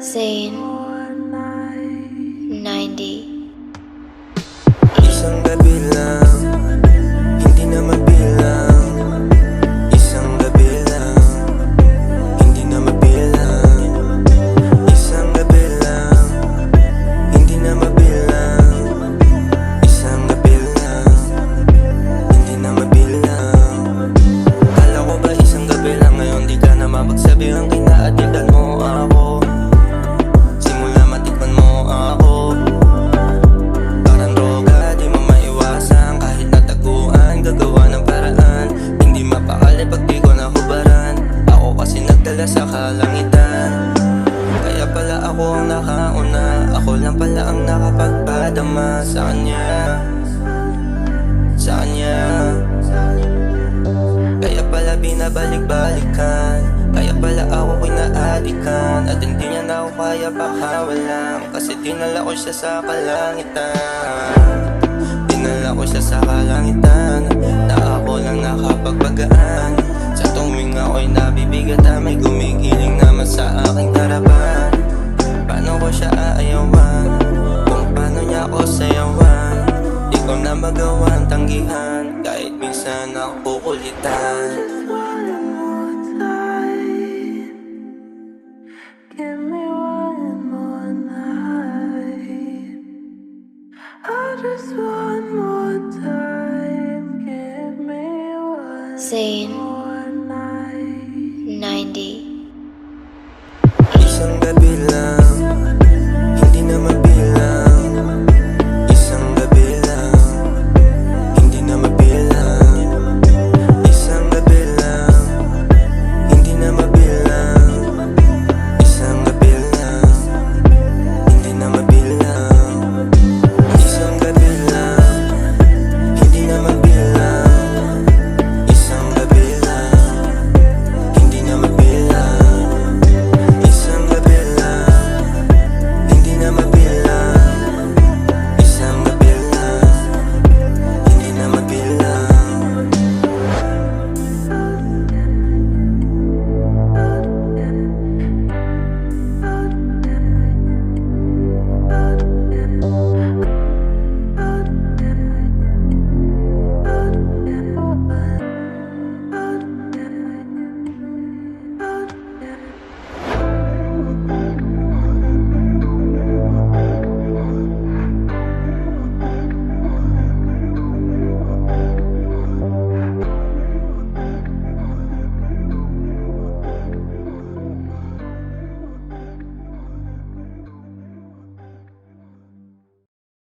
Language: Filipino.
Zane 90 Isang gabi lang. Nagdala sa kalangitan. Kaya pala ako ang nakauna. Ako lang pala ang nakapagpadama. Sa kanya Sa kanya Kaya pala binabalik-balikan. Kaya pala ako pinaadikan At hindi niya na ako kaya pakawalan Kasi dinala ko siya sa kalangitan. Dinala ko siya sa kalangitan. Na ako lang nakapagpagaan tuwing ako'y nabibigatan May gumigiling naman sa aking karapan Paano ko siya aayawan Kung paano niya ako sayawan Di ko na magawan tanggihan Kahit minsan ako kukulitan Give me one more night. I just want more time. Give me one Zane. 90 Isang gabi lang